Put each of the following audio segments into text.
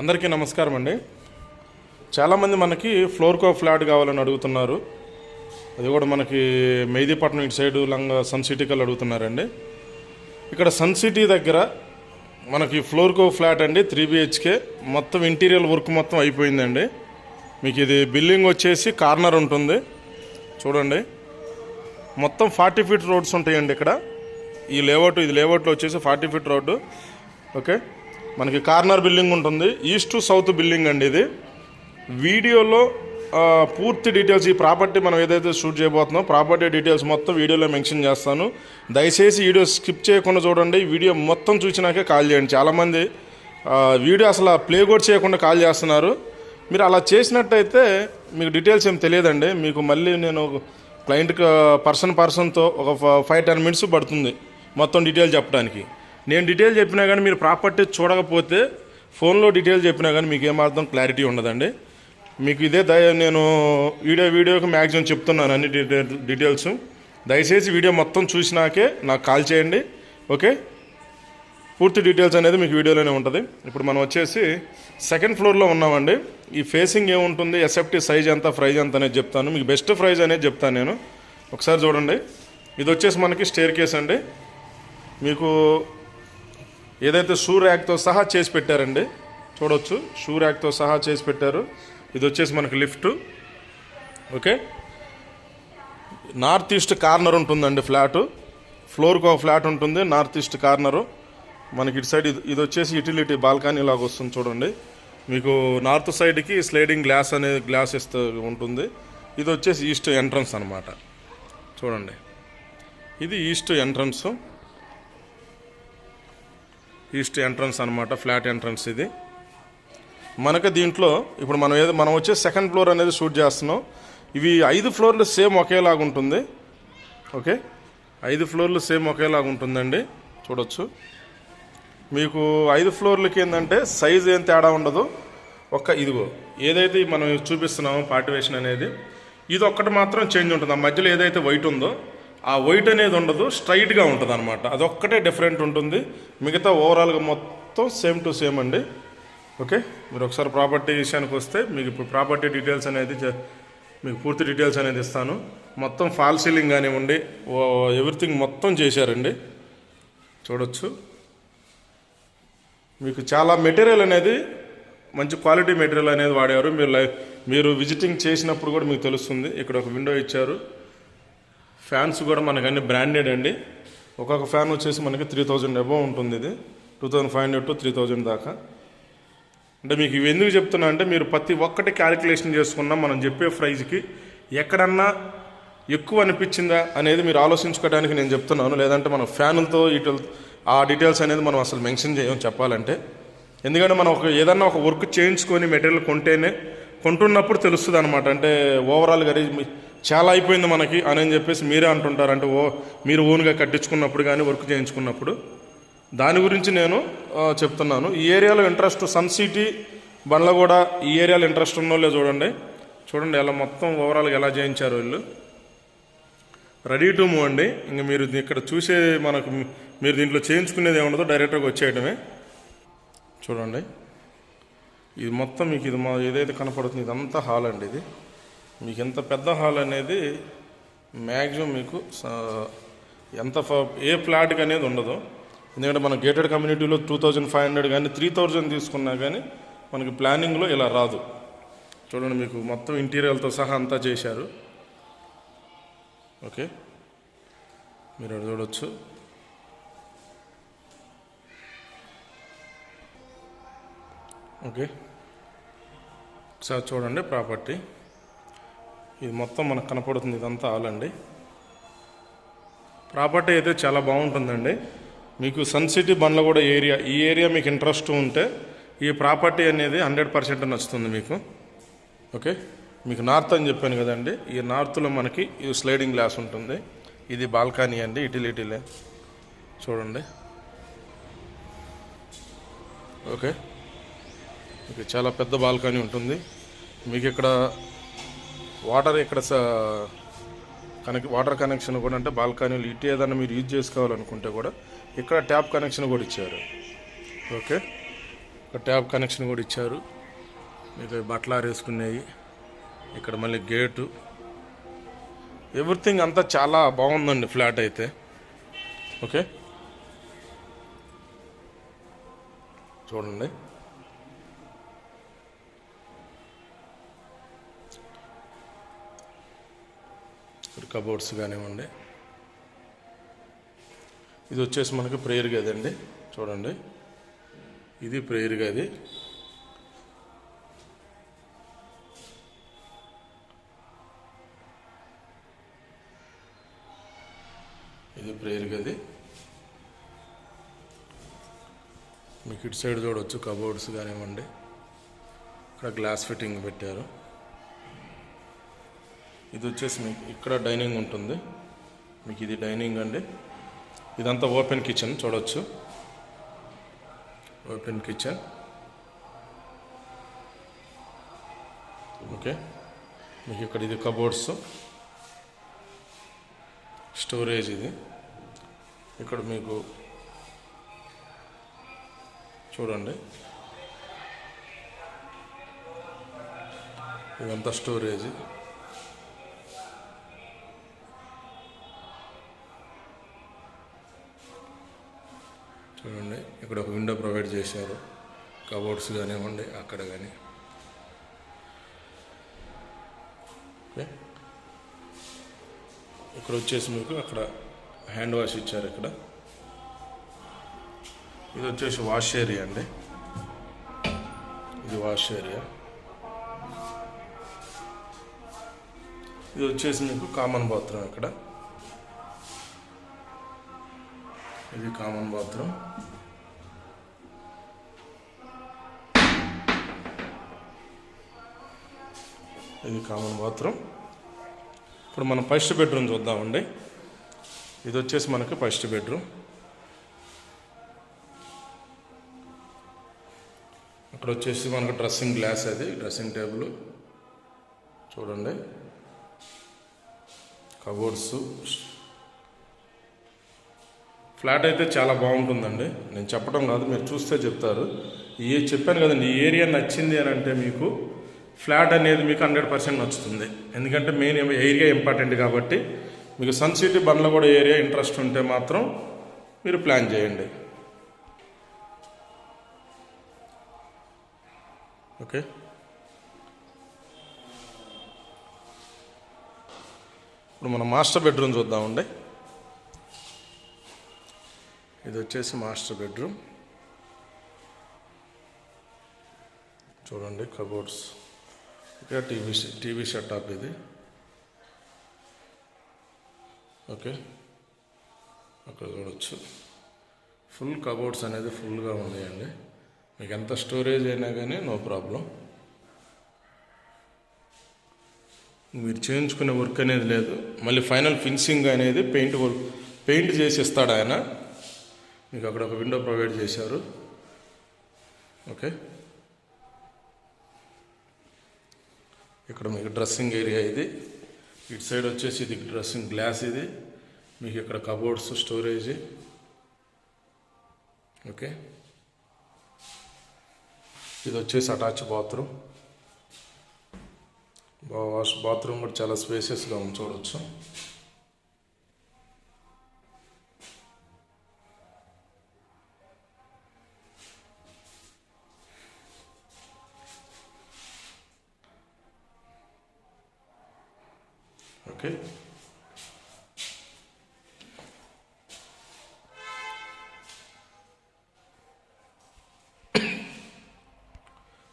అందరికీ నమస్కారం అండి. చాలామంది మనకి ఫ్లోర్కో ఫ్లాట్ కావాలని అడుగుతున్నారు. అది కూడా మనకి మెహదీపట్నం ఇటు సైడ్ లంగా సన్ సిటీకల్ అడుగుతున్నారండి. ఇక్కడ సన్ సిటీ దగ్గర మనకి ఫ్లోర్కో ఫ్లాట్ అండి త్రీ బిహెచ్కే. మొత్తం ఇంటీరియర్ వర్క్ మొత్తం అయిపోయిందండి. మీకు ఇది బిల్డింగ్ వచ్చేసి కార్నర్ ఉంటుంది. చూడండి. మొత్తం ఫార్టీ ఫీట్ రోడ్స్ ఉంటాయండి ఇక్కడ. ఈ లేఅవుట్ ఇది లేఅవుట్లో వచ్చేసి ఫార్టీ ఫీట్ రోడ్డు. ఓకే. మనకి కార్నర్ బిల్డింగ్ ఉంటుంది. ఈస్ట్ టు సౌత్ బిల్డింగ్ అండి ఇది. వీడియోలో పూర్తి డీటెయిల్స్ ఈ ప్రాపర్టీ మనం ఏదైతే షూట్ చేయబోతున్నాం ప్రాపర్టీ డీటెయిల్స్ మొత్తం వీడియోలో మెన్షన్ చేస్తాను. దయచేసి వీడియో స్కిప్ చేయకుండా చూడండి. వీడియో మొత్తం చూసినాకే కాల్ చేయండి. చాలామంది వీడియో అసలు ప్లే కూడా చేయకుండా కాల్ చేస్తున్నారు. మీరు అలా చేసినట్టయితే మీకు డీటెయిల్స్ ఏం తెలియదండి. మీకు మళ్ళీ నేను క్లయింట్ పర్సన్ పర్సన్తో ఒక ఫైవ్ టెన్ మినిట్స్ పడుతుంది మొత్తం డీటెయిల్ చెప్పడానికి. నేను డీటెయిల్ చెప్పినా కానీ మీరు ప్రాపర్టీ చూడకపోతే ఫోన్లో డీటెయిల్ చెప్పినా కానీ మీకు ఏమాత్రం క్లారిటీ ఉండదండి. మీకు ఇదే దయ నేను వీడియో వీడియోకి మ్యాక్సిమం చెప్తున్నాను అన్ని డీటెయిల్ డీటెయిల్స్ దయచేసి వీడియో మొత్తం చూసినాకే నాకు కాల్ చేయండి ఓకే? పూర్తి డీటెయిల్స్ అనేది మీకు వీడియోలోనే ఉంటుంది. ఇప్పుడు మనం వచ్చేసి సెకండ్ ఫ్లోర్లో ఉన్నామండి. ఈ ఫేసింగ్ ఏముంటుంది? ఎస్ఎఫ్టీ సైజ్ ఎంత ప్రైజ్ ఎంత అనేది చెప్తాను. మీకు బెస్ట్ ప్రైజ్ అనేది చెప్తాను నేను. ఒకసారి చూడండి. ఇది వచ్చేసి మనకి స్టేర్ కేస్ అండి. మీకు ఏదైతే షూ ర్యాక్తో సహా చేసి పెట్టారండి చూడవచ్చు షూ ర్యాక్తో సహా చేసి పెట్టారు. ఇది వచ్చేసి మనకి lift. Okay? North east corner ఉంటుందండి ఫ్లాటు. ఫ్లోర్కి ఒక ఫ్లాట్ ఉంటుంది నార్త్ ఈస్ట్ కార్నరు. మనకి ఇటు సైడ్ ఇది వచ్చేసి యూటిలిటీ బాల్కనీ లాగా వస్తుంది చూడండి. మీకు నార్త్ సైడ్కి స్లైడింగ్ గ్లాస్ అనేది గ్లాస్ ఇస్తూ ఉంటుంది. ఇది వచ్చేసి ఈస్ట్ ఎంట్రన్స్ అనమాట చూడండి. ఇది ఈస్ట్ ఎంట్రన్స్. ఈస్ట్ ఎంట్రన్స్ అనమాట ఫ్లాట్ ఎంట్రన్స్ ఇది. మనకు దీంట్లో ఇప్పుడు మనం ఏదో మనం వచ్చే సెకండ్ ఫ్లోర్ అనేది షూట్ చేస్తున్నాం. ఇవి ఐదు ఫ్లోర్లు సేమ్ ఒకేలాగా ఉంటుంది. ఓకే? ఐదు ఫ్లోర్లు సేమ్ ఒకేలాగా ఉంటుందండి. చూడొచ్చు. మీకు ఐదు ఫ్లోర్లకి ఏంటంటే సైజ్ ఏం తేడా ఉండదు. ఒక్క ఇదిగో ఏదైతే మనం చూపిస్తున్నామో పార్టివేషన్ అనేది ఇది ఒక్కటి మాత్రం చేంజ్ ఉంటుంది. ఆ మధ్యలో ఏదైతే వైట్ ఉందో ఆ వైట్ అనేది ఉండదు స్ట్రైట్గా ఉంటుంది అనమాట అదొక్కటే డిఫరెంట్ ఉంటుంది. మిగతా ఓవరాల్గా మొత్తం సేమ్ టు సేమ్ అండి. ఓకే మీరు ఒకసారి ప్రాపర్టీ విషయానికి వస్తే మీకు ఇప్పుడు ప్రాపర్టీ డీటెయిల్స్ అనేది మీకు పూర్తి డీటెయిల్స్ అనేది ఇస్తాను. మొత్తం ఫాల్ సీలింగ్ కానివ్వండి ఎవ్రీథింగ్ మొత్తం చేశారండి. చూడొచ్చు. మీకు చాలా మెటీరియల్ అనేది మంచి క్వాలిటీ మెటీరియల్ అనేది వాడారు. మీరు లైఫ్ మీరు విజిటింగ్ చేసినప్పుడు కూడా మీకు తెలుస్తుంది. ఇక్కడ ఒక విండో ఇచ్చారు. ఫ్యాన్స్ కూడా మనకి అన్ని బ్రాండెడ్ అండి. ఒక్కొక్క ఫ్యాన్ వచ్చేసి మనకి త్రీ థౌజండ్ అబవ్ ఉంటుంది ఇది. Two thousand five hundred to three thousand దాకా. అంటే మీకు ఇవి ఎందుకు చెప్తున్నా అంటే మీరు ప్రతి ఒక్కటి క్యాలిక్యులేషన్ చేసుకున్నా మనం చెప్పే ప్రైజ్కి ఎక్కడన్నా ఎక్కువ అనిపించిందా అనేది మీరు ఆలోచించుకోవడానికి నేను చెప్తున్నాను. లేదంటే మనం ఫ్యానులతో ఇటు ఆ డీటెయిల్స్ అనేది మనం అసలు మెన్షన్ చేయం చెప్పాలంటే. ఎందుకంటే మనం ఒక ఏదన్నా ఒక వర్క్ చేయించుకొని మెటీరియల్ కొంటేనే కొంటున్నప్పుడు తెలుస్తుంది అనమాట అంటే ఓవరాల్గా చాలా అయిపోయింది మనకి అని అని చెప్పేసి మీరే అంటుంటారు అంటే ఓ మీరు ఓన్గా కట్టించుకున్నప్పుడు కానీ వర్క్ చేయించుకున్నప్పుడు. దాని గురించి నేను చెప్తున్నాను. ఈ ఏరియాలో ఇంట్రెస్ట్ సన్ సిటీ బండ్లగూడ ఈ ఏరియాలో ఇంట్రెస్ట్ ఉన్నోళ్ళే చూడండి. చూడండి ఎలా మొత్తం ఓవరాల్గా ఎలా చేయించారు వీళ్ళు. రెడీ టు మూవ్ అండి. ఇంక మీరు ఇక్కడ చూసే మనకు మీరు దీంట్లో చేయించుకునేది ఏముండదో డైరెక్ట్గా వచ్చేయడమే చూడండి. ఇది మొత్తం మీకు ఇది మా ఏదైతే కనపడుతుంది ఇదంతా హాల్ అండి ఇది. మీకు ఎంత పెద్ద హాల్ అనేది మ్యాక్సిమం మీకు ఎంత ఏ ఫ్లాట్కి అనేది ఉండదు. ఎందుకంటే మన గేటెడ్ కమ్యూనిటీలో టూ థౌజండ్ ఫైవ్ హండ్రెడ్ కానీ త్రీ థౌజండ్ తీసుకున్నా కానీ మనకి ప్లానింగ్లో ఇలా రాదు. చూడండి మీకు మొత్తం ఇంటీరియర్తో సహా అంతా చేశారు. ఓకే. మీరు చూడవచ్చు చూడొచ్చు. ఓకే. సార్ చూడండి ప్రాపర్టీ. ఇది మొత్తం మనకు కనపడుతుంది ఇదంతా ఆలండి ప్రాపర్టీ అయితే చాలా బాగుంటుందండి. మీకు సన్ సిటీ బండ్లగూడ ఏరియా ఈ ఏరియా మీకు ఇంట్రెస్ట్ ఉంటే ఈ ప్రాపర్టీ అనేది హండ్రెడ్ పర్సెంట్ నచ్చుతుంది మీకు. ఓకే మీకు నార్త్ అని చెప్పాను కదండి. ఈ నార్త్లో మనకి ఈ స్లైడింగ్ గ్లాస్ ఉంటుంది. ఇది బాల్కనీ అండి ఇటిలిటీలే చూడండి. ఓకే ఓకే చాలా పెద్ద బాల్కనీ ఉంటుంది. మీకు ఇక్కడ వాటర్ ఇక్కడ కనెక్ వాటర్ కనెక్షన్ కూడా అంటే బాల్కనీలు ఇటు ఏదైనా మీరు యూజ్ చేసుకోవాలనుకుంటే కూడా ఇక్కడ ట్యాప్ కనెక్షన్ కూడా ఇచ్చారు. ఓకే? ట్యాప్ కనెక్షన్ కూడా ఇచ్చారు. మీకు బట్టలు ఆరేసుకునేవి ఇక్కడ మళ్ళీ గేటు. ఎవ్రీథింగ్ అంతా చాలా బాగుందండి ఫ్లాట్ అయితే. ఓకే? చూడండి. కబోర్డ్స్ కానివ్వండి. ఇది వచ్చేసి మనకి ప్రేయర్ గది అండి. చూడండి. ఇది ప్రేయర్ గది. ఇది ప్రేయర్ గది. మీకు ఇటు సైడ్ చూడవచ్చు కబోర్డ్స్ కానివ్వండి. ఇక్కడ గ్లాస్ ఫిట్టింగ్ పెట్టారు. ఇది వచ్చేసి మీకు ఇక్కడ డైనింగ్ ఉంటుంది. మీకు ఇది డైనింగ్ అండి. ఇదంతా ఓపెన్ కిచెన్ చూడవచ్చు ఓపెన్ కిచెన్. ఓకే. మీకు ఇక్కడ ఇది కబోర్డ్స్. స్టోరేజ్ ఇది. ఇక్కడ మీకు చూడండి. ఇదంతా స్టోరేజ్. ఇక్కడ ఒక విండో ప్రొవైడ్ చేశారు. కబోర్డ్స్ కానివ్వండి అక్కడ కానీ ఇక్కడ వచ్చేసి మీకు అక్కడ హ్యాండ్ వాష్ ఇచ్చారు ఇక్కడ. ఇది వచ్చేసి వాష్ ఏరియా అండి. ఇది వాష్ ఏరియా ఇది వచ్చేసి మీకు కామన్ బాత్రూమ్ ఇక్కడ. ఇది కామన్ బాత్రూమ్ ఇది కామన్ బాత్రూమ్. ఇప్పుడు మనం ఫస్ట్ బెడ్రూమ్ చూద్దామండి. ఇది వచ్చేసి మనకి ఫస్ట్ బెడ్రూమ్. అక్కడ వచ్చేసి మనకు డ్రెస్సింగ్ గ్లాస్ అది డ్రెస్సింగ్ టేబుల్. చూడండి. కబోర్డ్స్ ఫ్లాట్ అయితే చాలా బాగుంటుందండి. నేను చెప్పడం కాదు మీరు చూస్తే చెప్తారు. ఏ చెప్పాను కదండి ఈ ఏరియా నచ్చింది అని అంటే మీకు ఫ్లాట్ అనేది మీకు హండ్రెడ్ పర్సెంట్ నచ్చుతుంది. ఎందుకంటే మెయిన్ ఏరియా ఇంపార్టెంట్ కాబట్టి మీకు సన్ సిటీ బండ్లగూడ కూడా ఏరియా ఇంట్రెస్ట్ ఉంటే మాత్రం మీరు ప్లాన్ చేయండి. ఓకే. ఇప్పుడు మనం మాస్టర్ బెడ్రూమ్ చూద్దామండి. ఇది వచ్చేసి మాస్టర్ బెడ్రూమ్. చూడండి కబోర్డ్స్. ఇక్కడ టీవీ టీవీ సెటప్ ఇది. ఓకే. అక్కడ చూడొచ్చు. ఫుల్ కబోర్డ్స్ అనేది ఫుల్గా ఉన్నాయండి. మీకు ఎంత స్టోరేజ్ అయినా కానీ నో ప్రాబ్లం. మీరు చేయించుకునే వర్క్ అనేది లేదు. మళ్ళీ ఫైనల్ ఫినిషింగ్ అనేది పెయింట్ వర్క్ పెయింట్ చేసి ఇస్తాడు ఆయన. మీకు అక్కడ ఒక విండో ప్రొవైడ్ చేశారు. ఓకే. ఇక్కడ మీకు డ్రెస్సింగ్ ఏరియా ఇది. ఇటు సైడ్ వచ్చేసి ఇది డ్రెస్సింగ్ గ్లాస్ ఇది. మీకు ఇక్కడ కబోర్డ్స్ స్టోరేజ్. ఓకే. ఇది వచ్చేసి అటాచ్ బాత్రూమ్. వాష్ బాత్రూమ్ కూడా చాలా స్పేసెస్గా ఉంది చూడవచ్చు ఓకే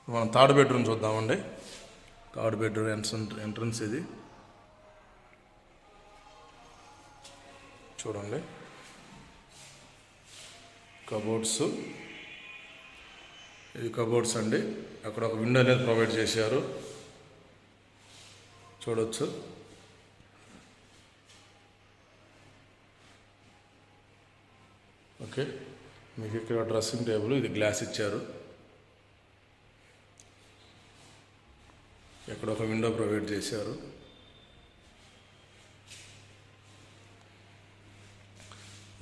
మనం థర్డ్ బెడ్రూమ్ చూద్దామండి. థర్డ్ బెడ్రూమ్ ఎంట్రన్స్ ఎంట్రన్స్ ఇది. చూడండి. కబోర్డ్స్. ఇది కబోర్డ్స్ అండి. అక్కడ ఒక విండో అనేది ప్రొవైడ్ చేశారు. చూడొచ్చు. ఓకే. మీకు ఇక్కడ డ్రెస్సింగ్ టేబుల్ ఇది గ్లాస్ ఇచ్చారు. ఇక్కడ ఒక విండో ప్రొవైడ్ చేశారు.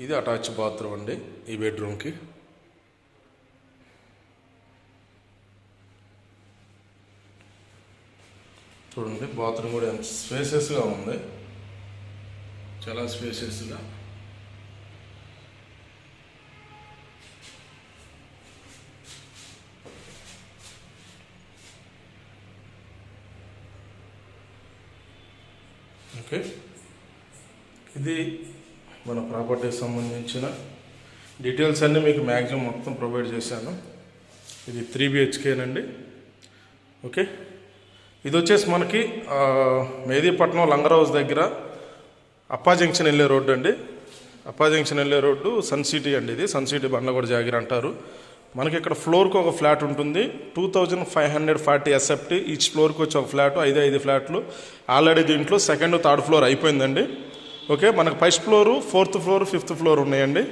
ఇది అటాచ్ బాత్రూమ్ అండి ఈ బెడ్రూమ్కి. చూడండి బాత్రూమ్ కూడా ఎంత స్పేసెస్గా ఉంది. చాలా స్పేసెస్గా ఓకే. ఇది మన ప్రాపర్టీకి సంబంధించిన డీటెయిల్స్ అన్నీ మీకు మ్యాక్సిమం మొత్తం ప్రొవైడ్ చేశాను. ఇది త్రీ బిహెచ్కేనండి. ఓకే. ఇది వచ్చేసి మనకి మేదీపట్నం మెహదీపట్నం లంగర్ హౌస్ దగ్గర అప్పా జంక్షన్ వెళ్ళే రోడ్డు అండి. అప్పా జంక్షన్ వెళ్ళే రోడ్డు సన్ సిటీ అండి ఇది. సన్ సిటీ బండ్లగూడ జాగిరి అంటారు. మనకి ఇక్కడ ఫ్లోర్కి ఒక ఫ్లాట్ ఉంటుంది. Two thousand five hundred forty SFT each ఫ్లోర్కి వచ్చి ఒక ఫ్లాట్ ఐదు ఐదు ఫ్లాట్లు. ఆల్రెడీ దీంట్లో సెకండ్ థర్డ్ ఫ్లోర్ అయిపోయిందండి. ఓకే మనకి first floor fourth floor fifth floor ఉన్నాయండి.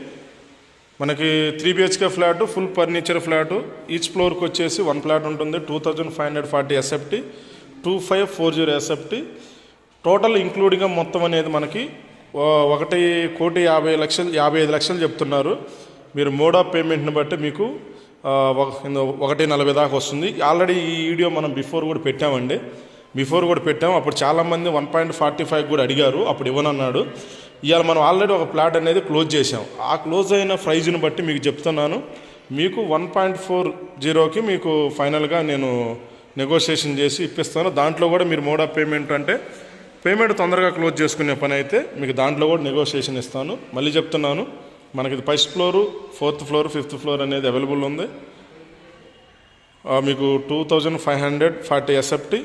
మనకి three BHK flat full furniture flat. Each ఫ్లోర్కి వచ్చేసి వన్ ఫ్లాట్ ఉంటుంది two thousand five hundred forty SFT two five four zero SFT total including మొత్తం అనేది మనకి ఒకటి కోటి యాభై లక్షలు యాభై ఐదు లక్షలు చెప్తున్నారు. మీరు మోడ్ ఆఫ్ పేమెంట్ని బట్టి మీకు ఒకటి నలభై దాకా వస్తుంది. ఆల్రెడీ ఈ వీడియో మనం బిఫోర్ కూడా పెట్టామండి. బిఫోర్ కూడా పెట్టాం అప్పుడు చాలామంది వన్ పాయింట్ ఫార్టీ ఫైవ్ కూడా అడిగారు. అప్పుడు ఇవ్వనన్నాడు. ఇవాళ మనం ఆల్రెడీ ఒక ప్లాట్ అనేది క్లోజ్ చేసాం ఆ క్లోజ్ అయిన ప్రైజ్ని బట్టి మీకు చెప్తున్నాను. మీకు వన్ పాయింట్ ఫోర్ జీరోకి మీకు ఫైనల్గా నేను నెగోషియేషన్ చేసి ఇప్పిస్తాను. దాంట్లో కూడా మీరు మోడ్ ఆఫ్ పేమెంట్ అంటే పేమెంట్ తొందరగా క్లోజ్ చేసుకునే పని అయితే మీకు దాంట్లో కూడా నెగోషియేషన్ ఇస్తాను. మళ్ళీ చెప్తున్నాను. మనకి ఇది first floor fourth floor fifth floor అనేది అవైలబుల్ ఉంది. మీకు two thousand five hundred forty SFT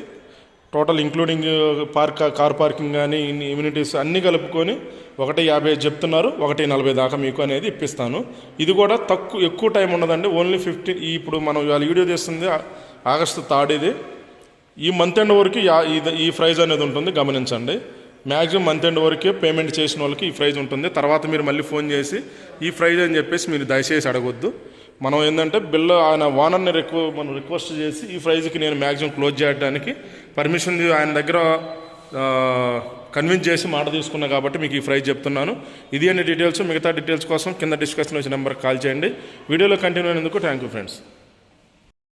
total including uh, park car parking కానీ ఇమ్యూనిటీస్ అన్నీ కలుపుకొని ఒకటి యాభై చెప్తున్నారు ఒకటి నలభై దాకా మీకు అనేది ఇప్పిస్తాను. ఇది కూడా తక్కువ ఎక్కువ టైం ఉండదండి. ఓన్లీ ఫిఫ్టీన్ ఇప్పుడు మనం ఇవాళ వీడియో చేస్తుంది ఆగస్టు థర్డ్ ఇది. ఈ మంత్ ఎండ్ వరకు ఇది- ఈ ప్రైజ్ అనేది ఉంటుంది గమనించండి. మ్యాక్సిమం మంత్ ఎండ్ వరకే పేమెంట్ చేసిన వాళ్ళకి ఈ ప్రైజ్ ఉంటుంది. తర్వాత మీరు మళ్ళీ ఫోన్ చేసి ఈ ప్రైజ్ అని చెప్పేసి మీరు దయచేసి అడగొద్దు. మనం ఏంటంటే బిల్ ఆయన ఓనర్ని రిక్వ మనం రిక్వెస్ట్ చేసి ఈ ప్రైజ్కి నేను మ్యాక్సిమం క్లోజ్ చేయడానికి పర్మిషన్ ఆయన దగ్గర కన్విన్స్ చేసి మాట తీసుకున్నా కాబట్టి మీకు ఈ ప్రైజ్ చెప్తున్నాను. ఇది అన్ని డీటెయిల్స్ మిగతా డీటెయిల్స్ కోసం కింద డిస్కషన్ వచ్చే నెంబర్కి కాల్ చేయండి. వీడియోలో కంటిన్యూ అయినందుకు థ్యాంక్ యూ ఫ్రెండ్స్